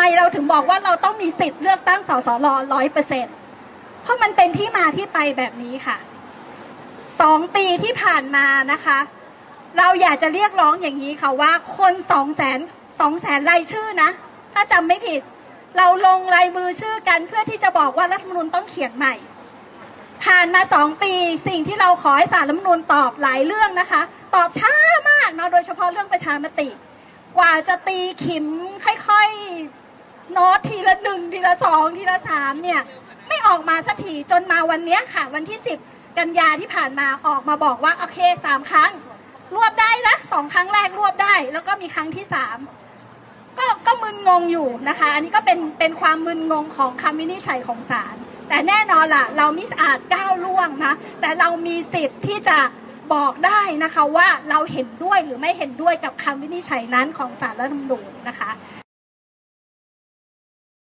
ไมเราถึงบอกว่าเราต้องมีสิทธิ์เลือกตั้งสสรร้อยเปอร์เซ็นเพราะมันเป็นที่มาที่ไปแบบนี้ค่ะสองปีที่ผ่านมานะคะ เราอยากจะเรียกร้องอย่างนี้ค่ะว่าคนสองแสนสองแสนรายชื่อนะ ถ้าจำไม่ผิด เราลงลายมือชื่อกันเพื่อที่จะบอกว่ารัฐธรรมนูญต้องเขียนใหม่ ผ่านมาสองปีสิ่งที่เราขอให้สารรัฐธรรมนูญตอบหลายเรื่องนะคะ ตอบช้ามากเนาะโดยเฉพาะเรื่องประชามติ กว่าจะตีขิม โน้ตทีละหนึ่งทีละสองทีละสามเนี่ยไม่ออกมาสักทีจนมาวันนี้ค่ะ วันที่ 10 กันยาที่ผ่านมาออกมาบอกว่าโอเคสามครั้ง รวบได้นะสองครั้งแรกรวบได้ แล้วก็มีครั้งที่สามก็ก็มึนงงอยู่นะคะ อันนี้ก็เป็นเป็นความมึนงงของคำวินิจฉัยของศาลแต่แน่นอนล่ะ เราไม่อาจก้าวล่วงนะแต่เรามีสิทธิ์ที่จะบอกได้นะคะว่าเราเห็นด้วยหรือไม่เห็นด้วยกับคำวินิจฉัยนั้นของศาลรัฐธรรมนูญนะคะ